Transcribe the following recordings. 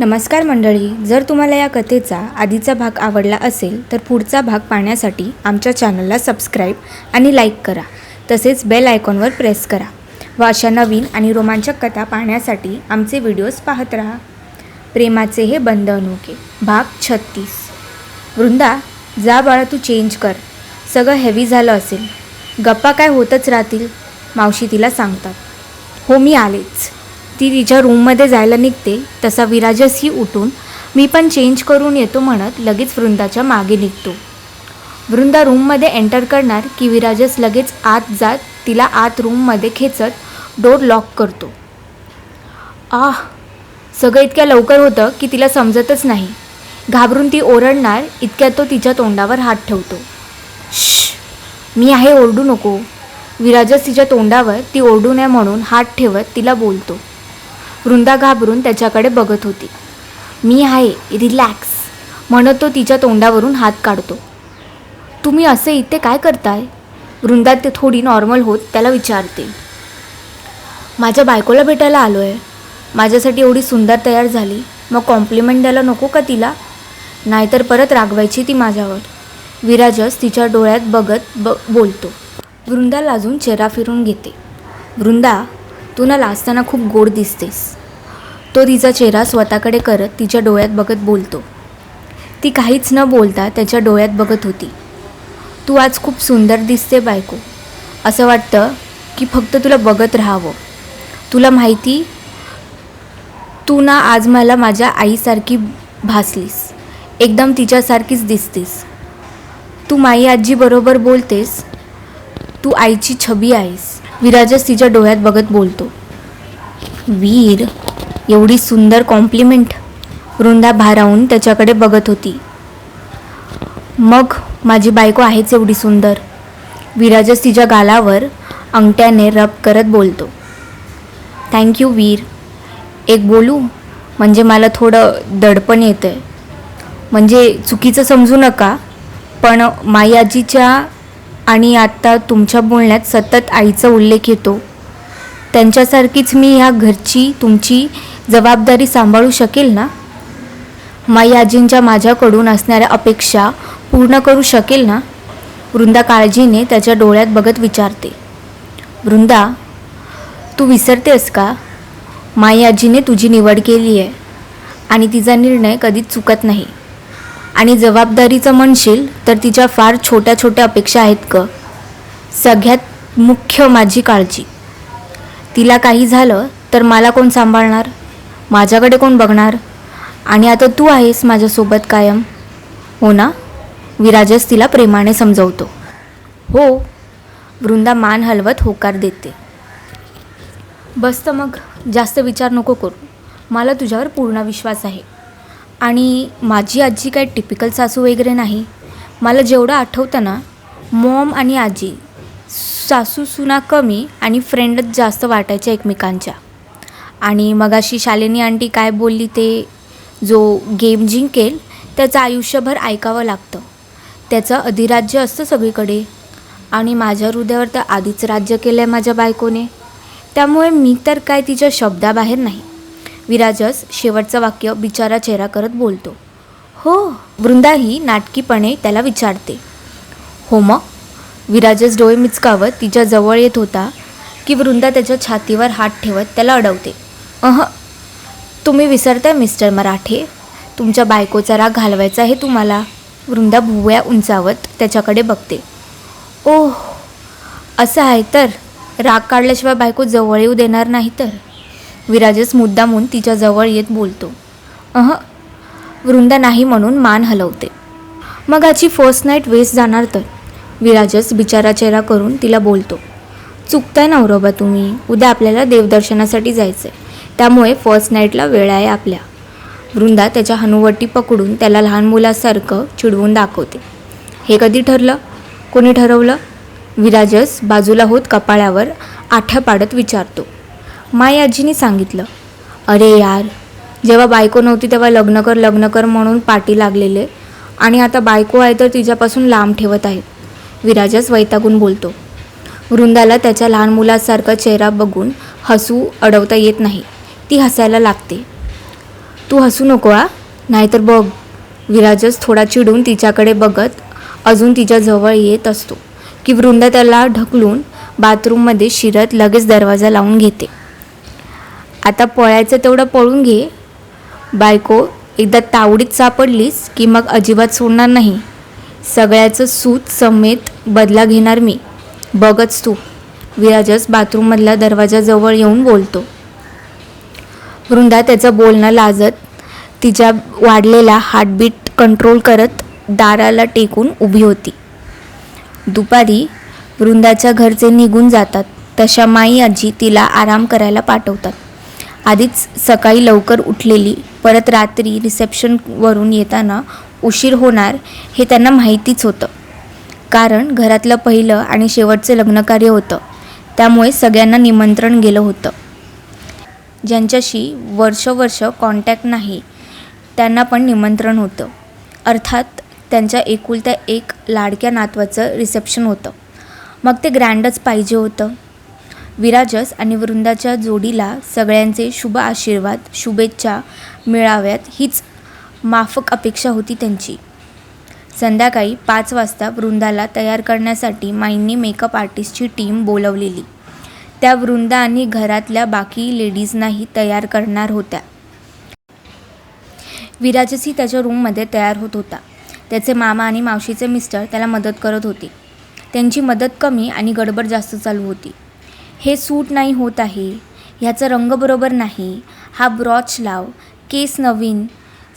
नमस्कार मंडळी जर तुम्हाला या कथेचा आधीचा भाग आवडला असेल तर पुढचा भाग पाहण्यासाठी आमच्या चॅनलला सबस्क्राईब आणि लाईक करा. तसेच बेल आयकॉनवर प्रेस करा. व अशा नवीन आणि रोमांचक कथा पाहण्यासाठी आमचे व्हिडिओज पाहत राहा. प्रेमाचे हे बंध अनोखे. भाग छत्तीस. वृंदा जा बाळा तू चेंज कर. सगळं हेवी झालं असेल. गप्पा काय होतच राहतील? मावशी तिला सांगतात. हो मी आलेच. ती तिच्या रूममध्ये जायला निघते तसा विराजसही उठून मी पण चेंज करून येतो म्हणत लगेच वृंदाच्या मागे निघतो. वृंदा रूममध्ये एंटर करणार की विराजस लगेच आत जात तिला आत रूममध्ये खेचत डोर लॉक करतो. आह सगळं इतक्या लवकर होतं की तिला समजतच नाही. घाबरून ती ओरडणार इतक्या तो तिच्या तोंडावर हात ठेवतो. श मी आहे ओरडू नको. विराजस तिच्या तोंडावर ती ओरडू नये म्हणून हात ठेवत तिला बोलतो. वृंदा घाबरून त्याच्याकडे बघत होती. मी आहे रिलॅक्स म्हणत तो तिच्या तोंडावरून हात काढतो. तुम्ही असे इथे काय करताय? वृंदा ते थोडी नॉर्मल होत त्याला विचारते. माझ्या बायकोला भेटायला आलो आहे माझ्यासाठी एवढी सुंदर तयार झाली. मग कॉम्प्लिमेंट द्यायला नको का तिला? नाहीतर परत रागवायची ती माझ्यावर. विराजस तिच्या डोळ्यात बघत ब बोलतो. वृंदा लाजून चेहरा फिरून घेते. वृंदा तू ना लाजताना खूप गोड दिसतेस. तो तिचा चेहरा स्वतःकडे करत तिच्या डोळ्यात बघत बोलतो. ती काहीच न बोलता त्याच्या डोळ्यात बघत होती. तू आज खूप सुंदर दिसते बायको. असं वाटतं की फक्त तुला बघत राहावं. तुला माहिती तू ना आज मला माझ्या आईसारखी भासलीस. एकदम तिच्यासारखीच दिसतेस. तू माई आजी बरोबर बोलतेस. तू आईची छबी आहेस. विराजस तिच्या डोळ्यात बघत बोलतो. वीर एवढी सुंदर कॉम्प्लिमेंट वृंदा भारावून त्याच्याकडे बघत होती. मग माझी बायको आहेच एवढी सुंदर. विराजस तिच्या गालावर अंगठ्याने रब करत बोलतो. Thank you Veer. एक बोलू? म्हणजे मला थोडं दडपण येतं आहे म्हणजे चुकीचं समजू नका पण माई आजीच्या आणि आत्ता तुमच्या बोलण्यात सतत आईचा उल्लेख येतो. त्यांच्यासारखीच मी ह्या घरची तुमची जबाबदारी सांभाळू शकेल ना? माई आजींच्या माझ्याकडून असणाऱ्या अपेक्षा पूर्ण करू शकेल ना? वृंदा काळजीने त्याच्या डोळ्यात बघत विचारते. वृंदा तू विसरतेस का? माई आजीने तुझी निवड केली आहे आणि तिचा निर्णय कधीच चुकत नाही. आणि जबाबदारीचं म्हणशील तर तिच्या फार छोट्या छोट्या अपेक्षा आहेत क सगळ्यात मुख्य माझी काळजी. तिला काही झालं तर मला कोण सांभाळणार? माझ्याकडे कोण बघणार? आणि आता तू आहेस माझ्यासोबत कायम. हो ना? विराजस तिला प्रेमाने समजवतो. हो. वृंदा मान हलवत होकार देते. बस तर मग. जास्त विचार नको करू. मला तुझ्यावर पूर्ण विश्वास आहे. आणि माझी आजी काय टिपिकल सासू वगैरे नाही. मला जेवढं आठवतं ना मॉम आणि आजी सासू सुना कमी आणि फ्रेंडच जास्त वाटायच्या एकमेकांच्या. आणि मगाशी शालिनी आंटी काय बोलली ते जो गेम जिंकेल त्याचं आयुष्यभर ऐकावं लागतं. त्याचं अधिराज्य असतं सगळीकडे. आणि माझ्या हृदयावर तर आधीच राज्य केलं आहे माझ्या बायकोने. त्यामुळे मी तर काय तिच्या शब्दाबाहेर नाही. विराजस शेवटचं वाक्य बिचारा चेहरा करत बोलतो. हो वृंदाही नाटकीपणे त्याला विचारते. हो मग विराजस डोळे मिचकावत तिच्या जवळ येत होता की वृंदा त्याच्या छातीवर हात ठेवत त्याला अडवते. अह तुम्ही विसरताय मिस्टर मराठे. तुमच्या बायकोचा राग घालवायचा आहे तुम्हाला. वृंदा भुवया उंचावत त्याच्याकडे बघते. ओह असं आहे तर? राग काढल्याशिवाय बायको जवळ येऊ देणार नाही तर? विराजस मुद्दामून तिच्या जवळ येत बोलतो. अह वृंदा नाही म्हणून मान हलवते. मग आजची फर्स्ट नाईट वेस्ट जाणार तर? विराजस बिचारा चेहरा करून तिला बोलतो. चुकताय नवरोबा तुम्ही. उद्या आपल्याला देवदर्शनासाठी जायचं आहे त्यामुळे फर्स्ट नाईटला वेळ आहे आपल्या. वृंदा त्याच्या हनुवटी पकडून त्याला लहान मुलासारखं चिडवून दाखवते. हे कधी ठरलं? कोणी ठरवलं? विराजस बाजूला होत कपाळावर आठ्या पाडत विचारतो. माई आजीने सांगितलं. अरे यार जेव्हा बायको नव्हती तेव्हा लग्न कर लग्न कर म्हणून पाठी लागलेले. आणि आता बायको आहे तर तिच्यापासून लांब ठेवत आहेत. विराजस वैतागून बोलतो. वृंदाला त्याच्या लहान मुलासारखा चेहरा बघून हसू अडवता येत नाही. ती हसायला लागते. तू हसू नको आ नाहीतर बघ. विराजच थोडा चिडून तिच्याकडे बघत अजून तिच्याजवळ येत असतो की वृंदा त्याला ढकलून बाथरूममध्ये शिरत लगेच दरवाजा लावून घेते. आता पळायचं तेवढं पळून घे. बायको एकदा तावडीत सापडलीस की मग अजिबात सोडणार नाही. सगळ्याचं सूत समेत बदला घेणार मी. बघच तू. विराजस बाथरूममधला दरवाजाजवळ येऊन बोलतो. वृंदा त्याचं बोलणं लाजत तिच्या वाढलेला हार्टबीट कंट्रोल करत दाराला टेकून उभी होती. दुपारी वृंदाच्या घरचे निघून जातात. तशा माई आजी तिला आराम करायला पाठवतात. आधीच सकाळी लवकर उठलेली परत रात्री रिसेप्शनवरून येताना उशीर होणार हे त्यांना माहितीच होतं. कारण घरातलं पहिलं आणि शेवटचं लग्नकार्य होतं. त्यामुळे सगळ्यांना निमंत्रण गेलं होतं. ज्यांच्याशी वर्षवर्ष कॉन्टॅक्ट नाही त्यांना पण निमंत्रण होतं. अर्थात त्यांच्या एकुलत्या एक लाडक्या नातवाचं रिसेप्शन होतं. मग ते ग्रँडच पाहिजे होतं. विराजस आणि वृंदाच्या जोडीला सगळ्यांचे शुभ आशीर्वाद शुभेच्छा मिळाव्यात हीच माफक अपेक्षा होती त्यांची. संध्याकाळी पाच वाजता वृंदाला तयार करण्यासाठी माईंनी मेकअप आर्टिस्टची टीम बोलवलेली. त्या वृंदा आणि घरातल्या बाकी लेडीजनाही तयार करणार होत्या. विराजसही त्याच्या रूममध्ये तयार होत होता. त्याचे मामा आणि मावशीचे मिस्टर त्याला मदत करत होते. त्यांची मदत कमी आणि गडबड जास्त चालू होती. हे सूट नाही होत आहे. ह्याचा रंग बरोबर नाही. हा ब्रॉच लाव. केस नवीन.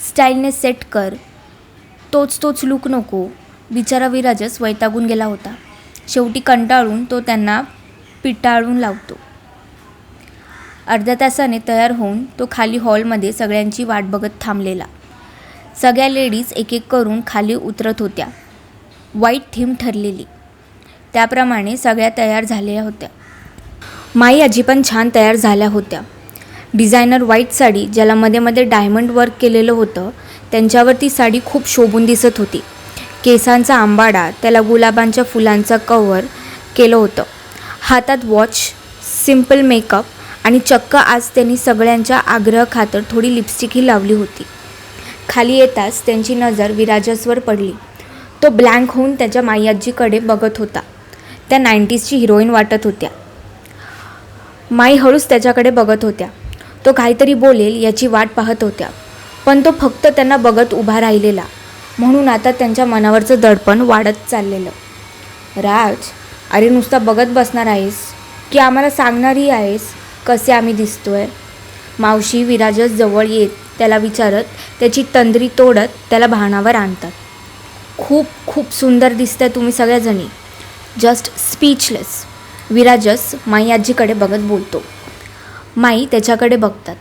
स्टाईलने सेट कर. तोच तोच लूक नको. बिचारा विराजस वैतागून गेला होता. शेवटी कंटाळून तो त्यांना पिटाळून लावतो. अर्ध्या तासाने तयार होऊन तो खाली हॉलमध्ये सगळ्यांची वाट बघत थांबलेला. सगळ्या लेडीज एक एक करून खाली उतरत होत्या. वाईट थीम ठरलेली. त्याप्रमाणे सगळ्या तयार झालेल्या होत्या. माई आजी पण छान तयार झाल्या होत्या. डिझायनर व्हाईट साडी ज्याला मध्ये मध्ये डायमंड वर्क केलेलं होतं त्यांच्यावर ती साडी खूप शोभून दिसत होती. केसांचा आंबाडा त्याला गुलाबांच्या फुलांचा कवर केलं होतं. हातात वॉच सिंपल मेकअप आणि चक्क आज त्यांनी सगळ्यांच्या आग्रह खातर थोडी लिपस्टिकही लावली होती. खाली येताच त्यांची नजर विराजसवर पडली. तो ब्लँक होऊन त्याच्या माईआजीकडे बघत होता. त्या नाईन्टीजची हिरोईन वाटत होत्या. माई हळूच त्याच्याकडे बघत होत्या. तो काहीतरी बोलेल याची वाट पाहत होत्या. पण तो फक्त त्यांना बघत उभा राहिलेला. म्हणून आता त्यांच्या मनावरचं दडपण वाढत चाललेलं. राज अरे नुसता बघत बसणार आहेस? की आम्हाला सांगणारही आहेस? कसे आम्ही दिसतोय? मावशी विराजस जवळ येत त्याला विचारत त्याची तंद्री तोडत त्याला भानावर आणतात. खूप खूप सुंदर दिसतंय तुम्ही सगळ्याजणी. जस्ट स्पीचलेस विराजस माई आजीकडे बघत बोलतो. माई त्याच्याकडे बघतात.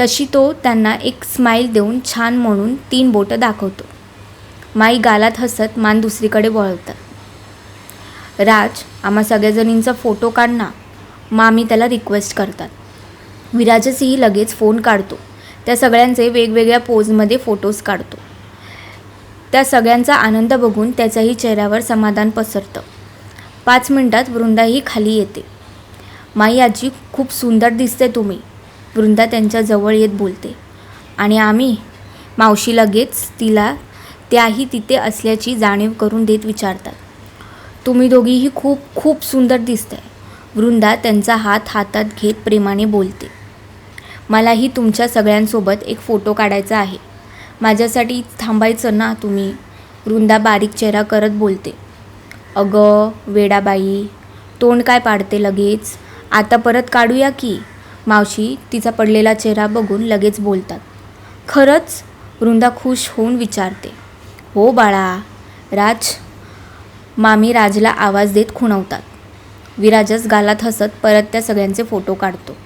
तशी तो त्यांना एक स्माईल देऊन छान म्हणून तीन बोटं दाखवतो. माई गालात हसत मान दुसरीकडे वळवतात. राज आम्हा सगळ्याजणींचा फोटो काढ ना. मामी त्याला रिक्वेस्ट करतात. विराजसही लगेच फोन काढतो. त्या सगळ्यांचे वेगवेगळ्या पोजमध्ये फोटोज काढतो. त्या सगळ्यांचा आनंद बघून त्याच्याही चेहऱ्यावर समाधान पसरतं. पाच मिनिटात वृंदाही खाली येते. माई आजी खूप सुंदर दिसते तुम्ही. वृंदा त्यांच्या जवळ येत बोलते. आणि आम्ही मावशी लगेच तिला त्याही तिथे असल्याची जाणीव करून देत विचारतात. तुम्ही दोघीही खूप खूप सुंदर दिसताय. वृंदा त्यांचा हात हातात घेत प्रेमाने बोलते. मलाही तुमच्या सगळ्यांसोबत एक फोटो काढायचा आहे. माझ्यासाठी थांबायचं ना तुम्ही? वृंदा बारीक चेहरा करत बोलते. अगं वेडाबाई तोंड काय पाडते लगेच? आता परत काढूया की? मावशी तिचा पडलेला चेहरा बघून लगेच बोलतात. खरंच? वृंदा खुश होऊन विचारते. हो बाळा. राज मामी राजला आवाज देत खुणवतात. विराजस गालात हसत परत त्या सगळ्यांचे फोटो काढतो.